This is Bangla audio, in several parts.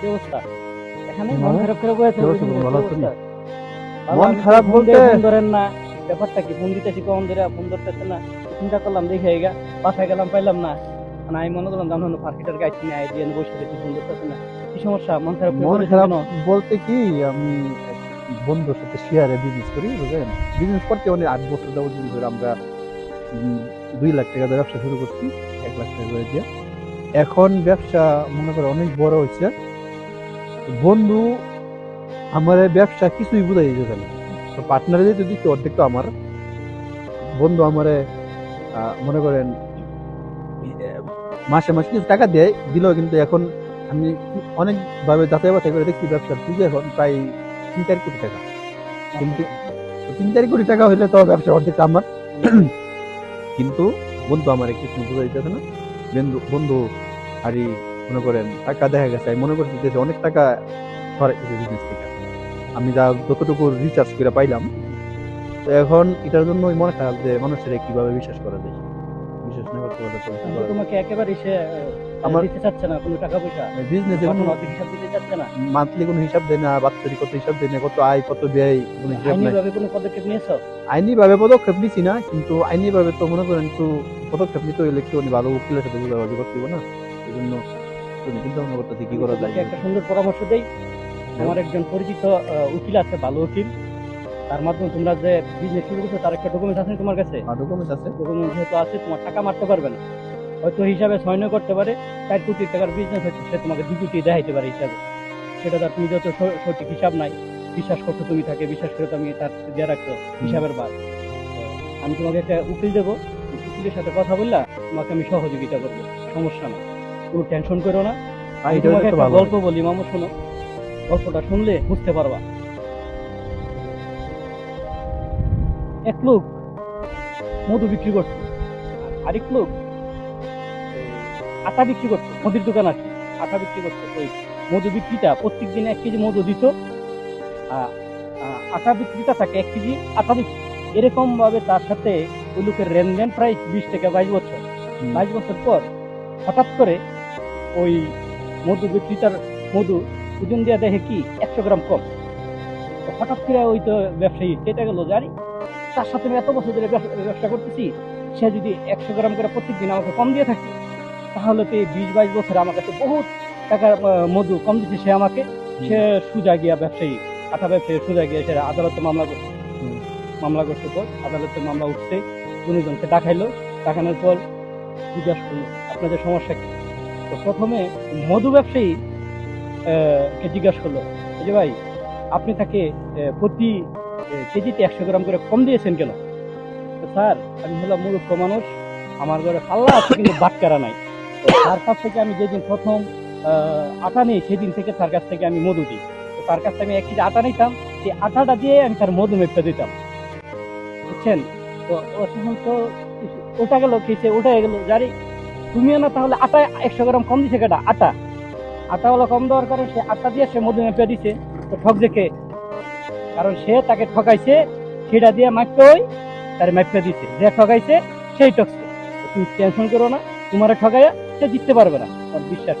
কি অবস্থা এখানে মন? খারাপ খারাপ আছো মন? খারাপ বলতে- ধরেন না। ব্যাপারটা কি? ফোন দিতেছি কখন ধরে? ফোন ধরতেছে না। চিন্তা করলাম দেখে গা বাসায় গেলাম পাইলাম না। মানে আমি মনে করলাম জানো ফার্কিটার গাছ নিয়ে দিয়ে বসে দেখি ফোন ধরতেছে না। কি সমস্যা? মন খারাপ মন খারাপ বলতে কি আমি বন্ধুর সাথে শেয়ারে বিজনেস করি বুঝলেন? বিজনেস করতে অনেক আট বছর ধরে আমরা দুই লাখ টাকা ব্যবসা শুরু করছি এক লাখ টাকা করে দিয়ে। এখন ব্যবসা মনে করে অনেক বড় হয়েছে। বন্ধু, আমার ব্যবসা কিছুই বুঝাই দিতে না। পার্টনারে যেহেতু দিচ্ছে অর্ধেক তো আমার। বন্ধু আমারে মনে করেন মাসে মাসে কিছু টাকা দেয়, দিলেও কিন্তু এখন আমি অনেকভাবে যাচাই করে দেখছি ব্যবসার পুঁজি এখন প্রায় তিন চার কোটি টাকা। কিন্তু তিন চার কোটি টাকা হইলে তো ব্যবসা অর্ধেক আমার। কিন্তু বন্ধু আমার কিছু বোঝা দিতেছে না। বন্ধু বন্ধু আরই মনে করেন টাকা দেখা গেছে আমি মনে করছি যে অনেক টাকা সরাইছে বিজনেস থেকে। আমি যা যতটুকু রিচার্জ করে পাইলাম তো এখন এটার জন্য মনে খারাপ যে মানুষের কীভাবে বিশ্বাস করা যায় বিশ্বাস না করতে তোমাকে একেবারে সে আমার- দিতে চাচ্ছে না কোনো টাকা পয়সা। বিজনেসে কোনো হিসাব দিতে চাচ্ছে না। মান্থলি কোনো হিসাব দেয় না বাৎসরিক কত হিসাব দেয় না কত আয় কত ব্যয় কোনো হিসাব আইনি নাই। ভাবে কোনো পদক্ষেপ নিয়েছো? আইনি ভাবে পদক্ষেপ নিছি না কিন্তু আইনি ভাবে তো মনে করেন একটু পদক্ষেপ নিতে হইলে একটু ভালো উকিলের সাথে বুঝাবুঝি করতে হবে না। এই জন্য চিন্তা ভাবনা করতেছি কি করা যায় একটা সুন্দর পরামর্শ দেই। আমার একজন পরিচিত উকিল আছে ভালো উকিল। তার মাধ্যমে তোমরা যে বিজনেস শুরু করছ তার একটা ডকুমেন্ট আছে তোমার কাছে? ডকুমেন্ট আছে। ডকুমেন্ট যেহেতু আছে তোমার টাকা মারতে পারবে না। হয়তো হিসাবে ছয় করতে পারে চার কোটি টাকার বিজনেস হচ্ছে সে তোমাকে দুই কোটি দেখাইতে পারে হিসাবে। সেটা তার তুমি যত সঠিক হিসাব নাই বিশ্বাস করছ তুমি তাকে বিশ্বাস করে তুমি তার দিয়ে রাখছো হিসাবের বাদ। আমি তোমাকে একটা উকিল দেবো উকিলের সাথে কথা বললা তোমাকে আমি সহযোগিতা করব সমস্যা না কোনো টেনশন করো না। আমি তোমাকে একটা গল্প বলি মামু শোনো। গল্পটা শুনলে বুঝতে পারবা। এক লোক মধু বিক্রি করতো আরেক লোক আটা বিক্রি করতো মুদির দোকান আছে। আটা বিক্রি করতো ওই মধু বিক্রিটা প্রত্যেক দিন এক কেজি মধু দিত। আটা বিক্রিটা থাকে এক কেজি আটা বিক্রি এরকম ভাবে তার সাথে ওই লোকের লেনদেন প্রায় বিশ থেকে বাইশ বছর। বাইশ বছর পর হঠাৎ করে ওই মধু বিক্রেতার মধু ওজন দিয়ে দেখে কি একশো গ্রাম কম? হঠাৎ করে ওই তো ব্যবসায়ী কেটে গেল জানি তার সাথে আমি এত বছর ধরে ব্যবসা- করতেছি সে যদি একশো গ্রাম করে প্রত্যেকদিন আমাকে কম দিয়ে থাকে তাহলে তো এই বিশ বাইশ বছর আমার কাছে বহুত টাকার আহ, মধু কম দিচ্ছে সে আমাকে। সে সুজা গিয়া ব্যবসায়ী আঠা ব্যবসায়ী সুজা গিয়া সে আদালতে মামলা করছে। মামলা করতে পর আদালতে মামলা উঠছে। দুজনকে ডাকাইলো। ডাকানোর পর জিজ্ঞাসা করল আপনাদের সমস্যা কি? তো প্রথমে মধু ব্যবসায়ী কে জিজ্ঞাসা করল যে ভাই, আপনি তাকে প্রতি কেজিতে একশো গ্রাম করে কম দিয়েছেন কেন? তো স্যার, আমি হলাম মূর্খ মানুষ, আমার ঘরে পাল্লা আছে কিন্তু বাটকারা নাই। তার কাছ থেকে আমি যেদিন প্রথম আটা নিই, সেদিন থেকে তার কাছ থেকে আমি মধু দিই। তার কাছ থেকে আমি এক কেজি আটা নিতাম, সেই আটাটা দিয়ে আমি তার মধু মেপে দিতাম। বুঝছেন? তো তখন তো, ওটা গেল, খেয়েছে ওটা গেল জানি তুমিও না তাহলে আটা একশো গ্রাম কম দিছে কেটা আটা। আটাওয়ালা কম দেওয়ার কারণে সে আটা দিয়ে সে মধু মেপে দিছে তো ঠক দেখে কারণ সে তাকে ঠকাইছে সেটা দিয়ে মাপতে ওই তার মেপে দিছে। যে ঠকাইছে সেই ঠকছে। তুমি টেনশন করো না তোমার ঠকাইয়া সে জিততে পারবে না। তোমার বিশ্বাস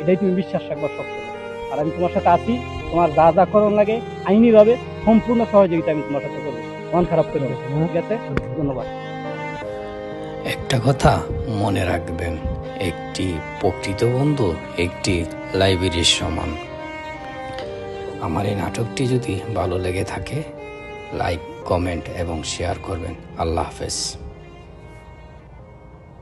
এটাই তুমি বিশ্বাস রাখবা সবসময়। আর আমি তোমার সাথে আছি তোমার যা যা করণ লাগে আইনিভাবে সম্পূর্ণ সহযোগিতা আমি তোমার সাথে করব। মন খারাপ করে দেবো। ঠিক আছে? ধন্যবাদ। একটা কথা মনে রাখবেন, একটি প্রকৃত বন্ধু, একটি লাইব্রেরির সমান। আমার এই নাটকটি যদি ভালো লেগে থাকে, লাইক, কমেন্ট এবং শেয়ার করবেন। আল্লাহ হাফেজ।